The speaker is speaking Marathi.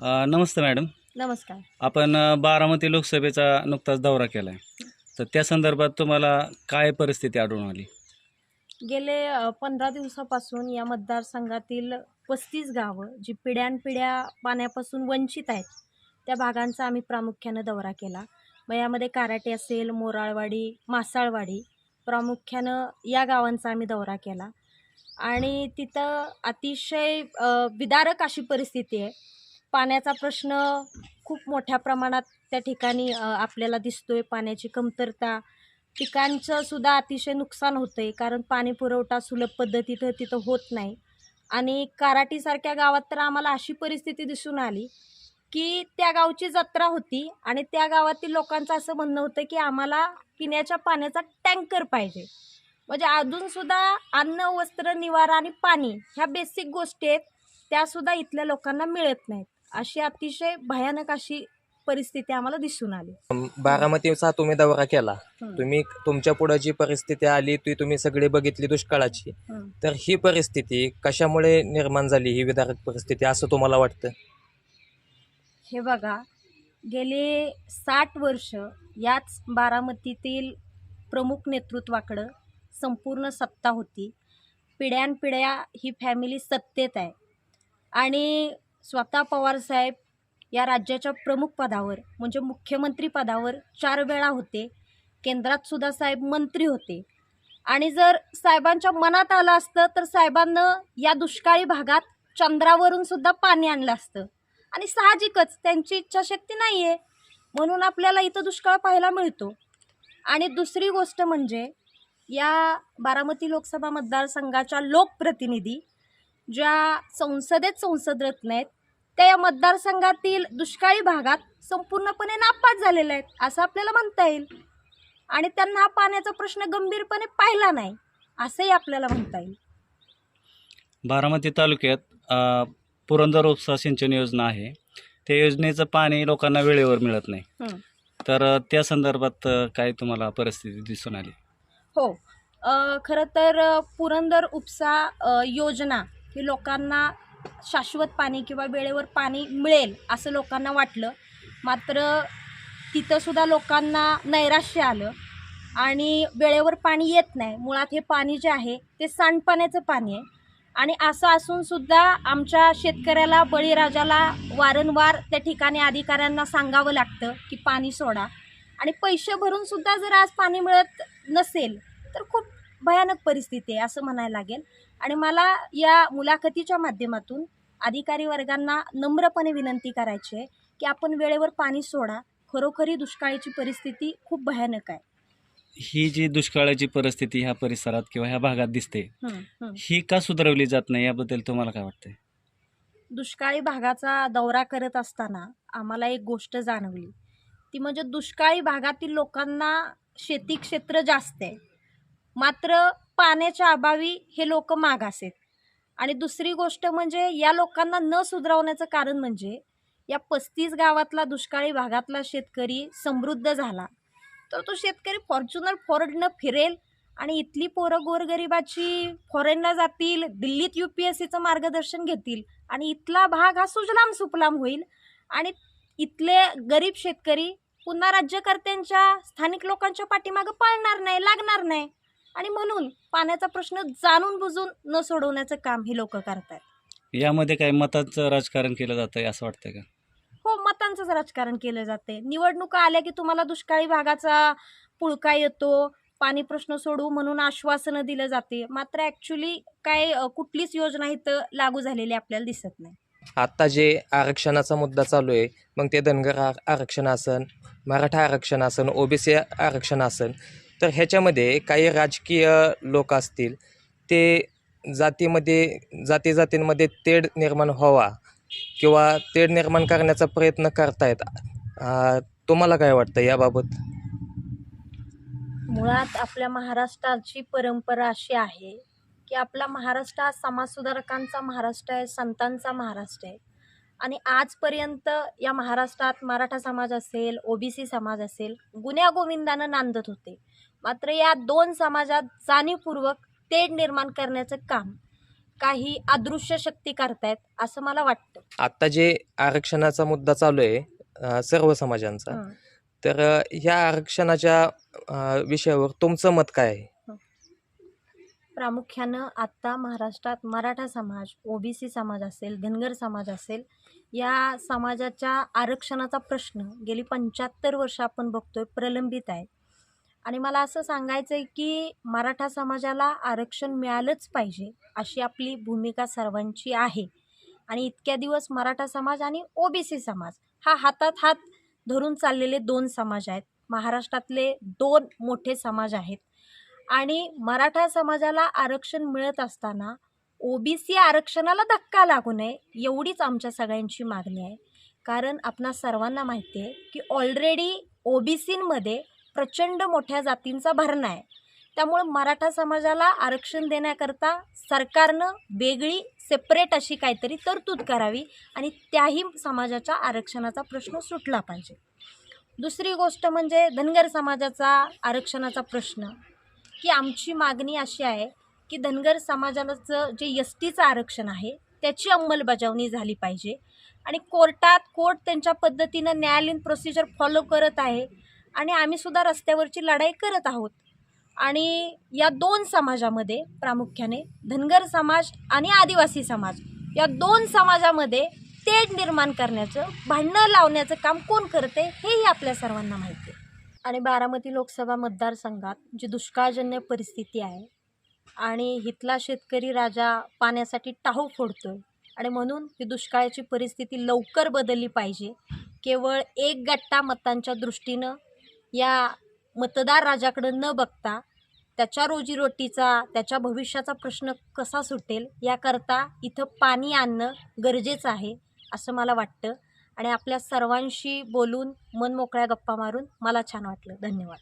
अ, नमस्ते मॅडम. नमस्कार. आपण अ, बारामती लोकसभेचा नुकताच दौरा केला आहे तर त्या संदर्भात तुम्हाला काय परिस्थिती आढळून आली? गेले पंधरा दिवसापासून या मतदारसंघातील पस्तीस गावं जी पिढ्यानपिढ्या पाण्यापासून वंचित आहेत त्या भागांचा आम्ही प्रामुख्यानं दौरा केला. मग यामध्ये काराटे असेल मोराळवाडी मासाळवाडी प्रामुख्यानं या गावांचा आम्ही दौरा केला. आणि तिथं अतिशय अ, विदारक अशी परिस्थिती आहे पाण्याचा प्रश्न खूप मोठ्या प्रमाणात त्या ठिकाणी आपल्याला दिसतोय. पाण्याची कमतरता पिकांचं सुद्धा अतिशय नुकसान होतं आहे कारण पाणी पुरवठा सुलभ पद्धतीनं तिथं होत नाही. आणि कराटीसारख्या गावात तर आम्हाला अशी परिस्थिती दिसून आली की त्या गावची जत्रा होती आणि त्या गावातील लोकांचं असं म्हणणं होतं की आम्हाला पिण्याच्या पाण्याचा टँकर पाहिजे. म्हणजे अजूनसुद्धा अन्न वस्त्र निवारा आणि पाणी ह्या बेसिक गोष्टी आहेत. त्यासुद्धा इथल्या लोकांना मिळत नाहीत. अशी अतिशय भयानक अशी परिस्थिती आम्हाला दिसून आली. बारामतीचा तुम्ही दौरा केला. तुम्ही तुमच्यापुढे जी परिस्थिती आली ती तुम्ही सगळी बघितली दुष्काळाची. तर ही परिस्थिती कशामुळे निर्माण झाली ही विदारक परिस्थिती असं तुम्हाला वाटतं? हे बघा गेले साठ वर्ष याच बारामतीतील प्रमुख नेतृत्वाकडं संपूर्ण सत्ता होती. पिढ्यानपिढ्या ही फॅमिली सत्तेत आहे. आणि स्वतः पवारसाहेब या राज्याच्या प्रमुख पदावर म्हणजे मुख्यमंत्री पदावर चार वेळा होते. केंद्रात सुद्धा साहेब मंत्री होते. आणि जर साहेबांच्या मनात आलं असतं तर साहेबांना या दुष्काळी भागात चंद्रावरून सुद्धा पाणी आणलं असतं. आणि साहजिकच त्यांची इच्छाशक्ती नाही आहे म्हणून आपल्याला इथं दुष्काळ पाहायला मिळतो. आणि दुसरी गोष्ट म्हणजे या बारामती लोकसभा मतदारसंघाच्या लोकप्रतिनिधी ज्या संसदेत संसद रत्न आहेत त्या या मतदारसंघातील दुष्काळी भागात संपूर्णपणे नापास झालेल्या आहेत असं आपल्याला म्हणता येईल. आणि त्यांना हा पाण्याचा प्रश्न गंभीरपणे पाहिला नाही असंही आपल्याला म्हणता येईल. बारामती तालुक्यात पुरंदर उपसा सिंचन योजना आहे. त्या योजनेचं पाणी लोकांना वेळेवर मिळत नाही. तर त्या संदर्भात काय तुम्हाला परिस्थिती दिसून आली? हो. खरं तर पुरंदर उपसा योजना ही लोकांना शाश्वत पाणी किंवा वेळेवर पाणी मिळेल असं लोकांना वाटलं. मात्र तिथंसुद्धा लोकांना नैराश्य आलं आणि वेळेवर पाणी येत नाही. मुळात हे पाणी जे आहे ते सांडपाण्याचं पाणी आहे. आणि असं असूनसुद्धा आमच्या शेतकऱ्याला बळीराजाला वारंवार त्या ठिकाणी अधिकाऱ्यांना सांगावं लागतं की पाणी सोडा. आणि पैसे भरूनसुद्धा जर आज पाणी मिळत नसेल तर खूप भयानक परिस्थिती आहे असं म्हणायला लागेल. आणि मला या मुलाखतीच्या माध्यमातून अधिकारी वर्गांना नम्रपणे विनंती करायची आहे की आपण वेळेवर पाणी सोडा. खरोखरी दुष्काळीची परिस्थिती खूप भयानक आहे. ही जी दुष्काळाची परिस्थिती ह्या परिसरात किंवा ह्या भागात दिसते हं, का सुधारवली जात नाही याबद्दल तुम्हाला काय वाटतंय? दुष्काळी भागाचा दौरा करत असताना आम्हाला एक गोष्ट जाणवली. ती म्हणजे दुष्काळी भागातील लोकांना शेती क्षेत्र जास्त आहे. मात्र पाण्याच्या अभावी हे लोक मागास आहेत आणि दुसरी गोष्ट म्हणजे या लोकांना न सुधारवण्याचं कारण म्हणजे या पस्तीस गावातला दुष्काळी भागातला शेतकरी समृद्ध झाला. तर तो शेतकरी फॉर्च्युनर फॉरडनं फिरेल आणि इथली पोरं गोरगरिबाची फॉरेनला जातील दिल्लीत यू पी एस सीचं मार्गदर्शन घेतील आणि इथला भाग हा सुजलाम सुफलाम होईल आणि इथले गरीब शेतकरी पुन्हा राज्यकर्त्यांच्या स्थानिक लोकांच्या पाठीमागं पळणार नाही लागणार नाही. आणि म्हणून पाण्याचा प्रश्न जाणून बुजून न सोडवण्याचं काम ही लोक करतात यामध्ये काय मताचं राजकारण केलं जातं आहे असं वाटतंय का? हो मतांचंच राजकारण केलं जाते निवडणुका आल्या की तुम्हाला दुष्काळी भागाचा पुळका येतो पाणी प्रश्न सोडवू म्हणून आश्वासनं दिलं जाते. मात्र ॲक्च्युली काय अ, कुठलीच योजना इथं लागू झालेली आपल्याला दिसत नाही. आता जे आरक्षणाचा मुद्दा चालू आहे मग ते धनगर आ- आरक्षण असन मराठा आरक्षण असन ओबीसी आरक्षण असन तर ह्याच्यामध्ये काही राजकीय लोक असतील ते जातीमध्ये जाती जातींमध्ये तेढ निर्माण व्हावा किंवा तेढ निर्माण करण्याचा प्रयत्न करतायत. तुम्हाला काय वाटतं याबाबत? मुळात आपल्या महाराष्ट्राची परंपरा अशी आहे की आपला महाराष्ट्र हा समाजसुधारकांचा महाराष्ट्र आहे संतांचा महाराष्ट्र आहे. आणि आजपर्यंत या महाराष्ट्रात मराठा समाज असेल ओबीसी समाज असेल गुन्ह्यागोविंदानं नांदत होते. मात्र या दोन समाजात जाणीवपूर्वक तेढ निर्माण करण्याचं काम काही अदृश्य शक्ती करतायत असं मला वाटतं. आत्ता जे आरक्षणाचा मुद्दा चालू आहे अ, सर्व समाजांचा हं. तर अ, ह्या आरक्षणाच्या अ, विषयावर तुमचं मत काय आहे? प्रामुख्यानं आत्ता महाराष्ट्रात मराठा समाज ओबीसी समाज असेल धनगर समाज असेल या समाजाच्या आरक्षणाचा प्रश्न गेली पंच्याहत्तर वर्ष आपण बघतोय प्रलंबित आहे. आणि मला असं सांगायचं आहे की मराठा समाजाला आरक्षण मिळालंच पाहिजे अशी आपली भूमिका सर्वांची आहे. आणि इतक्या दिवस मराठा समाज आणि ओबीसी समाज हा हातात हात धरून चाललेले दोन समाज आहेत. महाराष्ट्रातले दोन मोठे समाज आहेत. आणि मराठा समाजाला आरक्षण मिळत असताना ओबीसी आरक्षणाला धक्का लागू नये एवढीच आमच्या सगळ्यांची मागणी आहे. कारण आपणा सर्वांना माहिती आहे की ऑलरेडी ओबीसींमध्ये प्रचंड मोठ्या जातींचा भरणा आहे. त्यामुळं मराठा समाजाला आरक्षण देण्याकरता सरकारनं वेगळी सेपरेट अशी काहीतरी तरतूद करावी आणि त्याही समाजाच्या आरक्षणाचा प्रश्न सुटला पाहिजे. दुसरी गोष्ट म्हणजे धनगर समाजाचा आरक्षणाचा प्रश्न. की आमची मागणी अशी आहे की धनगर समाजाचं जे एस टीचं आरक्षण आहे त्याची अंमलबजावणी झाली पाहिजे. आणि कोर्टात कोर्ट त्यांच्या पद्धतीनं न्यायालयीन प्रोसिजर फॉलो करत आहे. आणि आम्हीसुद्धा रस्त्यावरची लढाई करत आहोत. आणि या दोन समाजामध्ये प्रामुख्याने धनगर समाज आणि आदिवासी समाज या दोन समाजामध्ये तेढ निर्माण करण्याचं भांडणं लावण्याचं काम कोण करते हेही आपल्या सर्वांना माहिती आहे. आणि बारामती लोकसभा मतदारसंघात जी दुष्काळजन्य परिस्थिती आहे आणि इथला शेतकरी राजा पाण्यासाठी टाहू फोडतोय आणि म्हणून ही दुष्काळाची परिस्थिती लवकर बदलली पाहिजे केवळ एक गट्टा मतांच्या दृष्टीनं या मतदार राजाकडं न बघता त्याच्या रोजीरोटीचा त्याच्या भविष्याचा प्रश्न कसा सुटेल याकरता इथं पाणी आणणं गरजेचं आहे असं मला वाटतं. आणि आपल्या सर्वांशी बोलून मन मोकळ्या गप्पा मारून मला छान वाटलं. धन्यवाद.